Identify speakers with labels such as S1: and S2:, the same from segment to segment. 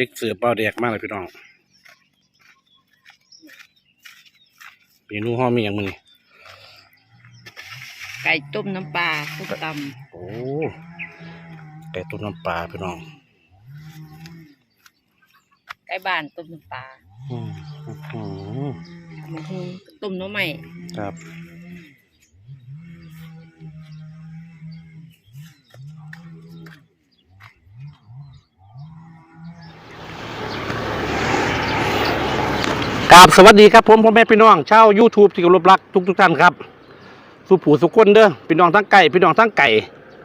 S1: เด็กเสือเป้าแดกมากเลยพี่น้องเมนูห้อมีอย่างมึงนี่
S2: ไก่ต้มน้ำปลาต้มต
S1: โอ้ไก่ต้มน้ำปลาพี่น้องำ
S2: ไก่บ้านต้มน้ำปลา
S1: อืมอื้อหือ
S2: หมูฮูต้มหน้ำใหม่
S1: ครับ บสวัสดีครับผมพ่อแม่พี่น้องชาว YouTube ที่เคารพรักทุกทุกท่านครับ สุผูสุคนเด้อพี่น้องทั้งไก่พี่น้องทั้งไก่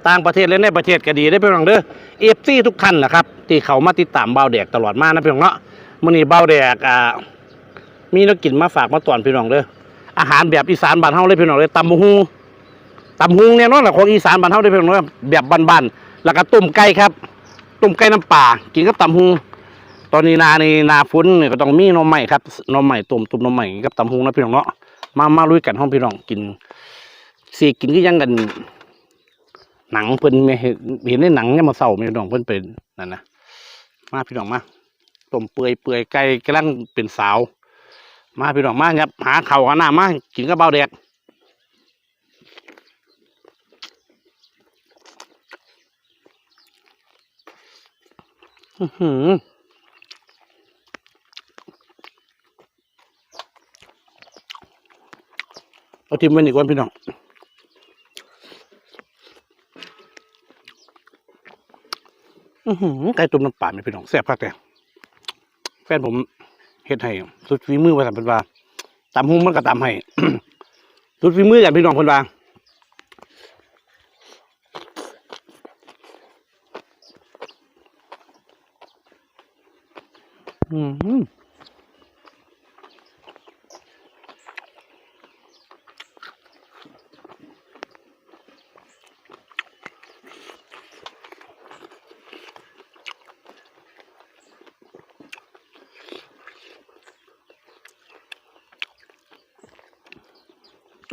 S1: ต่างประเทศและในประเทศก็ดีได้พี่น้องเด้อเอฟซีทุกท่านนะครับ ที่เขามาติดตามเบาแดกตลอดมานะพี่น้องเนาะมื้อนี้เบาแดกอ่ามีนักกินมาฝากมาตอนพี่น้องเด้ออาหารแบบอีสานบ้านเฮาเลยพี่น้องเลยตำหุ่งตำหุ่งเนี่ยนาะแหละของอีสานบ้านเฮาเลยพี่น้องเด้อแบบบ้านๆแล้วก็ต้มไก่ครับต้มไก่น้ำปลากินกับตำหุ่ง ตอนนี้นานี่นาฝนนี่ก็ต้องมีน่อไม้ครับน่อไม้ต้มต้มน่อไม้กับตำบักหุ่งนะพี่น้องเนาะมามาลุยกันห้องพี่น้องกินสีกินก็ยังกัน หนังเพิ่นไม่เห็นในหนังเนี่ยมาเศร้าไม่ดองเพิ่นเป็นนั่นนะมาพี่น้องมาต้มเปื่อยเปื่อยไก่กำลังเป็นสาว มาพี่น้องมาครับหาเข่าวหาหน้ามากินกับเบาแดกอื้อหือ เอาทิมไว้นี่ก่อนพี่น้องอือหือไก่ต้มน้ำปลาไม่พี่น้องแซ่บคักแต่แฟนผมเฮ็ดให้สุดฝีมือว่าสันเป็นว่าตำหุ้มมันก็ตำให้สุดฝีมือกันพี่น้องคนว่าอือหือ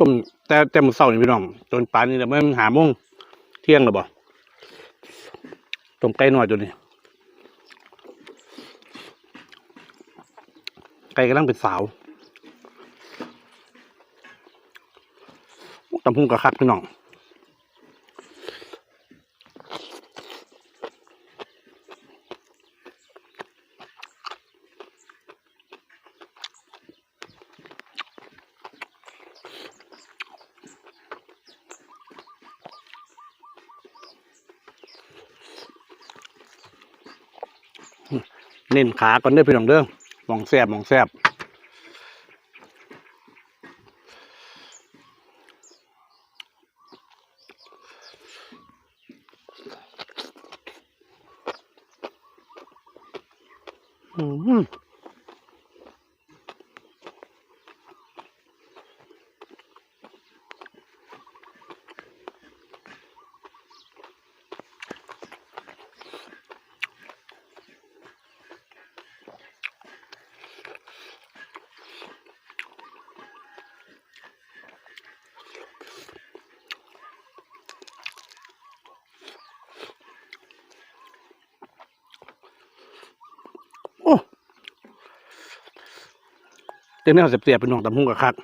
S1: ต้มแต่แต่มื้อเช้านี่พี่น้องจนป่านนี้แล้วมันหาโมงเที่ยงแล้วบ่ต้มไก่น้อยตัวนี้ไก่กำลังเป็นสาวตำพุงกระคักพี่น้อง เน้นขาก่อนเด้อพี่น้องเด้อหมองแซบหมองแซบ โอ้เดี๋ยวนี้เขาเสียบๆพี่น้องตำพุงกระคัก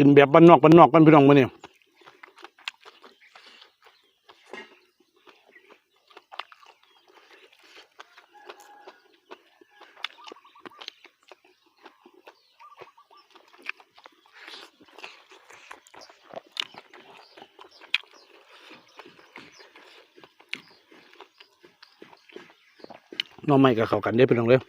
S1: กินแบบบ้านนอกบ้านนอกกันพี่น้องมาเนี่ น้องใหม่กับเขากันได้อพี่น้องเลย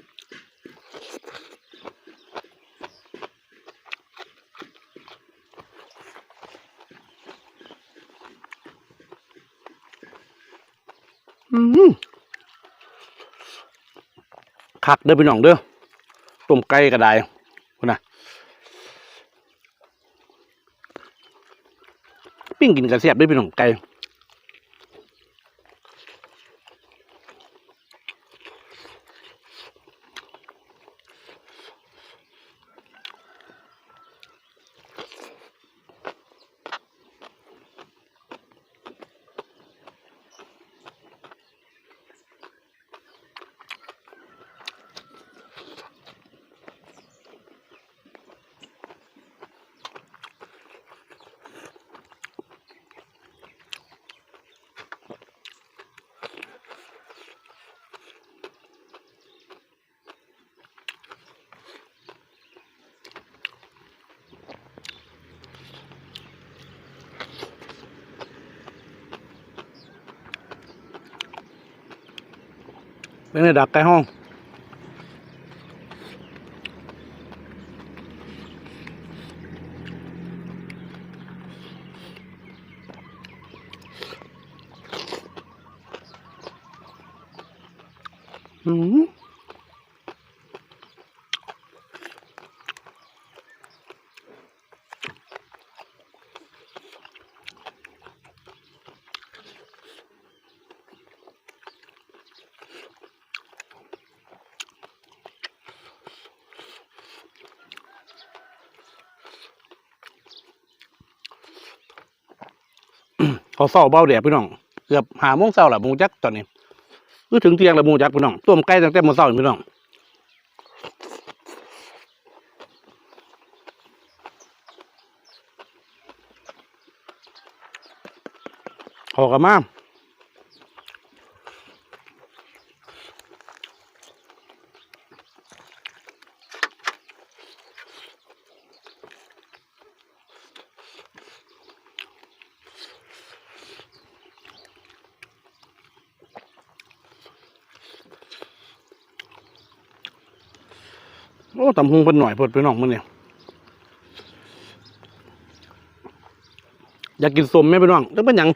S1: อืมคักเด้อพี่น้องเด้อต้มไก่ก็ได้คุณนะปิ้งกินกระเสียบด้วยพี่น้องไก่ เป็นไงดักไก่ห้องอืม พอเศร้าเบาแดดพี่น้องเกือบหาโมงเศร้าแหละมูจักตอนนี้คือถึงเที่ยงแล้วมูจักพี่น้องต้มไก่ตั้งแต่มื้อเช้าพี่น้องออกกันมา ตำหุงเป็นหน่อยพดไปน้องมันเนี่ยอยากกินสมไหมพี่น้องแล้วเป็นอยัง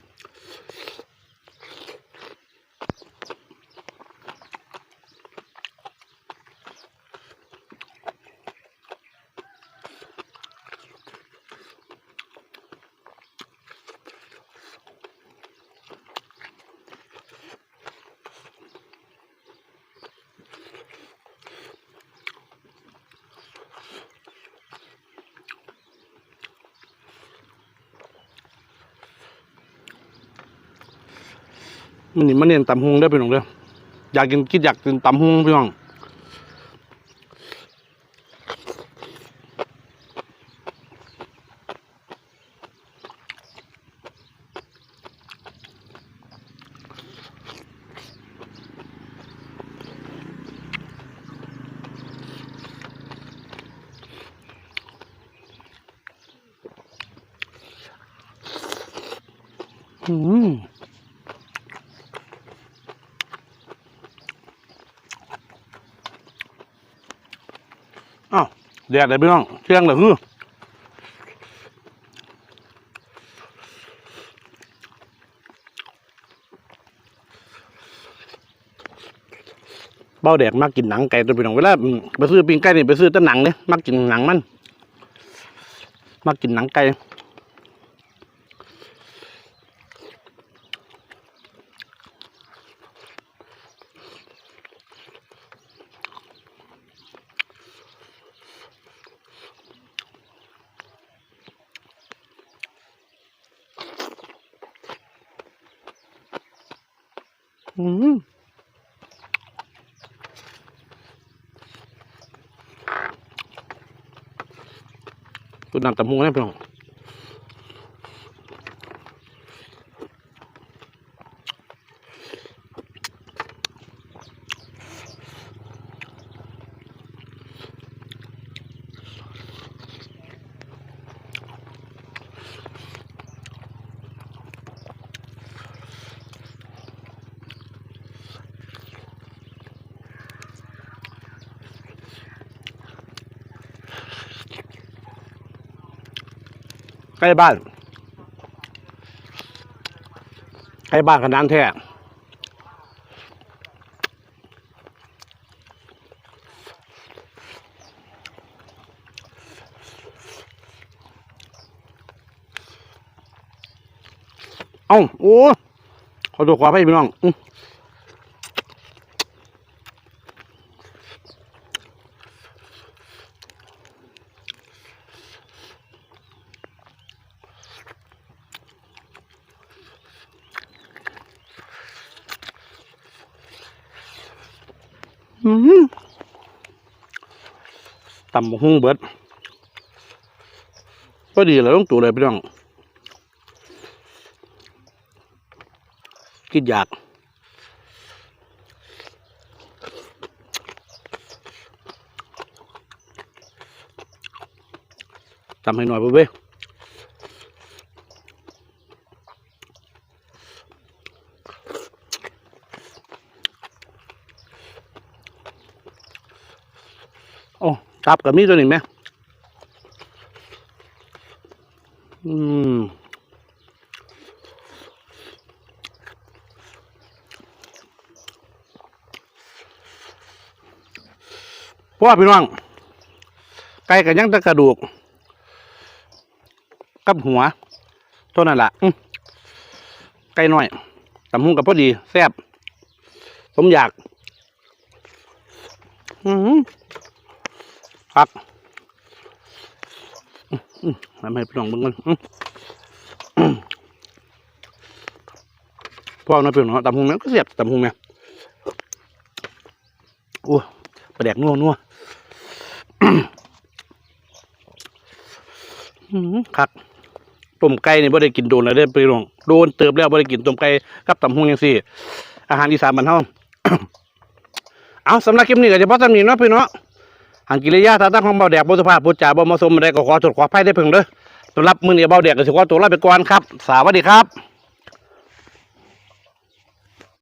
S1: มันนี่มันเนียนตำฮงได้อพี่น้องเด้ออยากกินคิดอยากกินตำฮงพี่น้องอืม อ้าว แดดเลยพี่น้องเที่ยงเลยคือเบ้าแดดมากกินหนังไก่ตัวพี่น้องเวลาไปซื้อปิ้งไก่นี่ไปซื้อแต่หนังเนี่ยมากกินหนังมันมากกินหนังไก่ อืมตัวน้ำตำหูนะพี่น้อง ใกล้บ้านใกล้บ้านขนาดแท้เอ้าโอ้ขอตัวขอไปพี่น้อง ตำบกหุ่งเบิดก็ดีแล้วต้องตัวเลยพี่น้องคิดอยากทำให้หน่อยเว้ย โอ้จับกับมีตัวนี้ไหมอืมเพราะว่าพี่น้องไก่กับยังตะกระดูก กับหัวเท่านั้นละไก่น้อยตำหุ้งกับพอดีแซ่บสมอยาก อือ ครับทำให้พี่น้องเบิ่งกันพ่อน้อยพี่น้องตำหงแม่งก็เสียบตำหงแม่งโอ้ปลาแดกนัวนัวอื้อหือคักต้มไก่นี่บ่ได้กินโดนแล้วเด้อพี่น้องโดนเติบแล้วบ่ได้กินต้มไก่กับตำฮุงจังซี่ อาหารอีสานบ้านเฮาเอาสำหรับคลิปนี้ก็จะพอสำนี้เนาะพี่เนาะ หันกิริยาท่าทางของเบาแดกบ่สุภาพพูดจาบ่เหมาะสมใดก็ขอถดขอไพ่ได้เพิ่งเด้อสำหรับมื้อนี้เบาแดกก็สิขอตัวลาไปก่อนครับ สวัสดีครับ